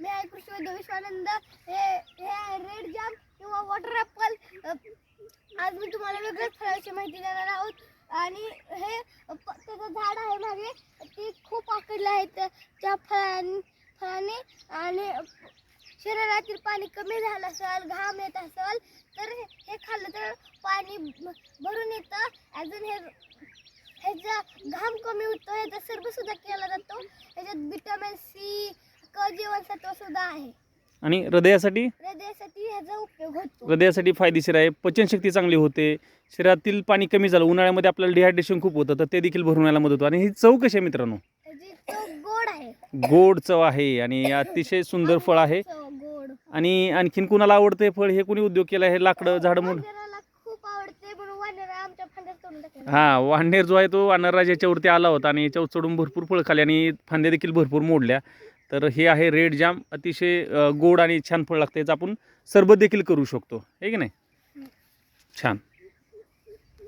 मी आहे कृषी वैद्य विश्वानंद हे हे आहे रेड जाम किंवा वॉटर ॲपल आज मी तुम्हाला वेगळ्याच फळाची माहिती देणार आहोत. आणि हे त्याचं झाड आहे मागे. ते खूप आकडलं आहे त्या फळां फळाने आणि शरीरातील पाणी कमी झालं असेल घाम येत असेल तर हे खाल्लं तर पाणी भरून येतं. अजून हे ह्याचा घाम कमी होतो ह्याचा सर्व सुद्धा केला जातो. ह्याच्यात विटॅमिन सी जीवनसत्व सुद्धा आहे. आणि हृदयासाठी? हृदयासाठी ह्याचा उपयोग होतो. हृदयासाठी फायदेशीर आहे. पचनशक्ती चांगली होते. शरीरातील पाणी कमी झालं. उन्हाळ्यामध्ये आपल्याला डिहायड्रेशन खूप होतं. तर ते देखील भरून यायला मदत होतं. आणि ही चव कशी आहे मित्रांनो? चव गोड आहे. गोड चव आहे. आणि अतिशय सुंदर फळ आहे. चव गोड. आणि आणखीन कुणाला आवडतं हे फळ? हे कोणी उद्योग केला हे लाकडं झाडं म्हणून. वानराला खूप आवडते. म्हणून वानरा आमच्या फांद्यात तोडून टाकले हा वाढणेर जो आहे तो वानरराज याच्यावरती आला होता. आणि याच्यावर चढून भरपूर फळ खाली आणि फांद्या देखील भरपूर मोडल्या. तर हे आहे रेड जाम. अतिशय गोड आणि छान फळ लागतं याचं आपण सरबत देखील करू शकतो. आहे की नाही? छान.